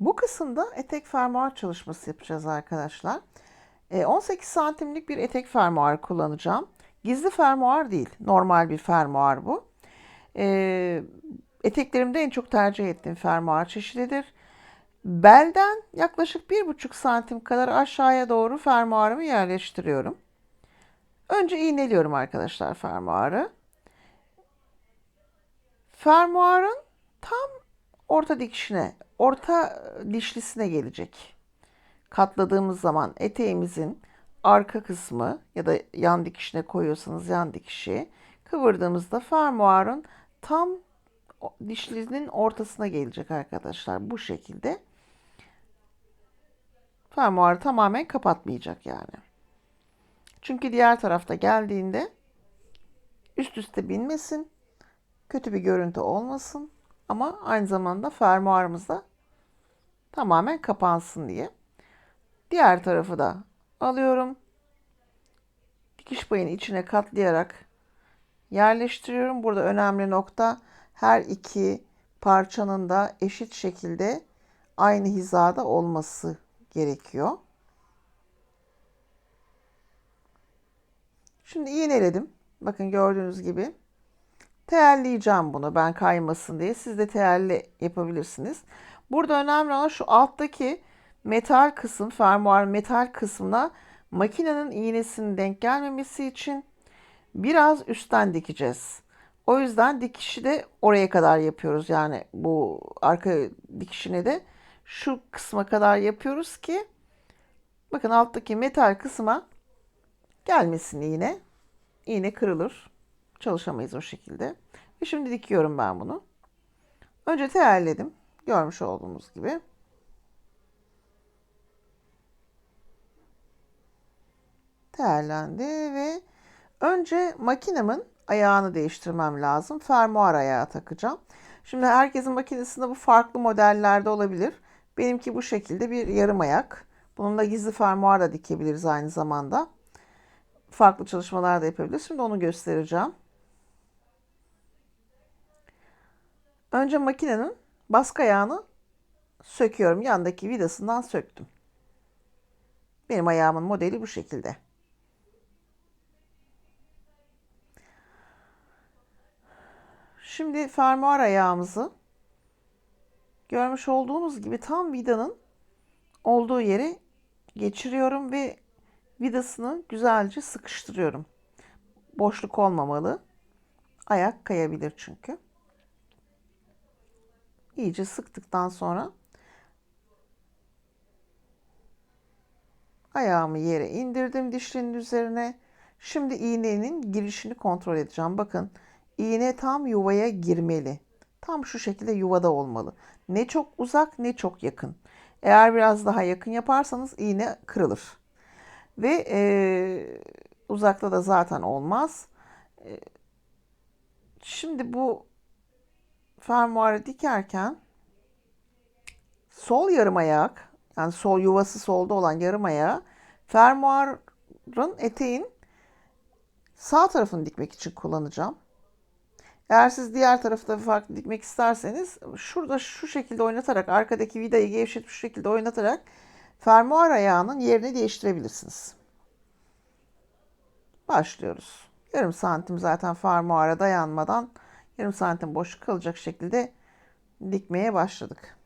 Bu kısımda etek fermuar çalışması yapacağız arkadaşlar. E, 18 santimlik bir etek fermuar kullanacağım. Gizli fermuar değil, normal bir fermuar bu. E, eteklerimde en çok tercih ettiğim fermuar çeşididir. Belden yaklaşık 1,5 santim kadar aşağıya doğru fermuarımı yerleştiriyorum. Önce iğneliyorum arkadaşlar fermuarı. Fermuarın tam orta dikişine, orta dişlisine gelecek. Katladığımız zaman eteğimizin arka kısmı ya da yan dikişine koyuyorsanız yan dikişi kıvırdığımızda fermuarın tam dişlinin ortasına gelecek arkadaşlar. Bu şekilde fermuarı tamamen kapatmayacak yani. Çünkü diğer tarafta geldiğinde üst üste binmesin, kötü bir görüntü olmasın ama aynı zamanda fermuarımız da tamamen kapansın diye. Diğer tarafı da alıyorum. Dikiş payını içine katlayarak yerleştiriyorum. Burada önemli nokta her iki parçanın da eşit şekilde aynı hizada olması gerekiyor. Şimdi iğneledim. Bakın gördüğünüz gibi. Teyelleyeceğim bunu ben kaymasın diye. Siz de teyelle yapabilirsiniz. Burada önemli olan şu alttaki metal kısım, fermuar metal kısmına makinenin iğnesinin denk gelmemesi için biraz üstten dikeceğiz. O yüzden dikişi de oraya kadar yapıyoruz. Yani bu arka dikişine de şu kısma kadar yapıyoruz ki bakın alttaki metal kısma gelmesin iğne. İğne kırılır. Çalışamayız o şekilde. Ve şimdi dikiyorum ben bunu. Önce teyelledim. Görmüş olduğunuz gibi. Teyellendi ve önce makinemin ayağını değiştirmem lazım. Fermuar ayağı takacağım. Şimdi herkesin makinesinde bu farklı modellerde olabilir. Benimki bu şekilde bir yarım ayak. Bununla gizli fermuar da dikebiliriz aynı zamanda. Farklı çalışmalar da yapabiliriz. Şimdi onu göstereceğim. Önce makinenin baskı ayağını söküyorum. Yandaki vidasından söktüm. Benim ayağımın modeli bu şekilde. Şimdi fermuar ayağımızı görmüş olduğunuz gibi tam vidanın olduğu yere geçiriyorum ve vidasını güzelce sıkıştırıyorum. Boşluk olmamalı. Ayak kayabilir çünkü. İyice sıktıktan sonra ayağımı yere indirdim dişlinin üzerine. Şimdi iğnenin girişini kontrol edeceğim. Bakın iğne tam yuvaya girmeli. Tam şu şekilde yuvada olmalı. Ne çok uzak ne çok yakın. Eğer biraz daha yakın yaparsanız iğne kırılır. Ve e, uzakta da zaten olmaz. E, şimdi bu fermuarı dikerken sol yarım ayak yani sol yuvası solda olan yarım ayağı fermuarın eteğin sağ tarafını dikmek için kullanacağım. Eğer siz diğer tarafta farklı dikmek isterseniz şurada şu şekilde oynatarak arkadaki vidayı gevşetmiş şekilde oynatarak fermuar ayağının yerini değiştirebilirsiniz. Başlıyoruz. Yarım santim zaten fermuara dayanmadan yarım santim boşluk kalacak şekilde dikmeye başladık.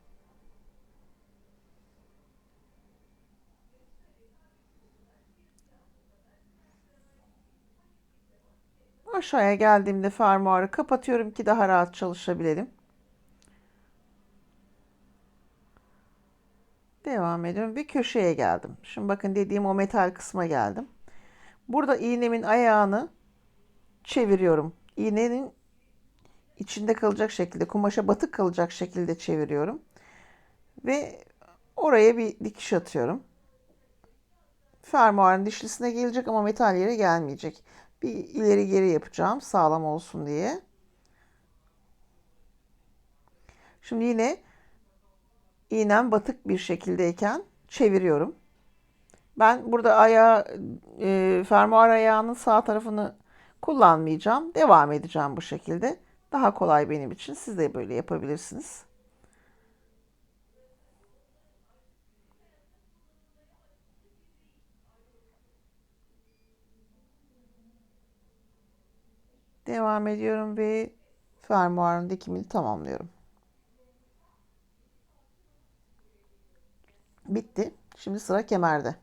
Aşağıya geldiğimde fermuarı kapatıyorum ki daha rahat çalışabilelim. Devam ediyorum ve köşeye geldim. Şimdi bakın dediğim o metal kısma geldim. Burada iğnemin ayağını çeviriyorum. İğnenin içinde kalacak şekilde, kumaşa batık kalacak şekilde çeviriyorum. Ve oraya bir dikiş atıyorum. Fermuarın dişlisine gelecek ama metal yere gelmeyecek. Bir ileri geri yapacağım sağlam olsun diye. Şimdi yine iğnem batık bir şekildeyken çeviriyorum. Ben burada ayağı, e, fermuar ayağının sağ tarafını kullanmayacağım. Devam edeceğim bu şekilde. Daha kolay benim için. Siz de böyle yapabilirsiniz. Devam ediyorum ve fermuarın dikimini tamamlıyorum. Bitti. Şimdi sıra kemerde.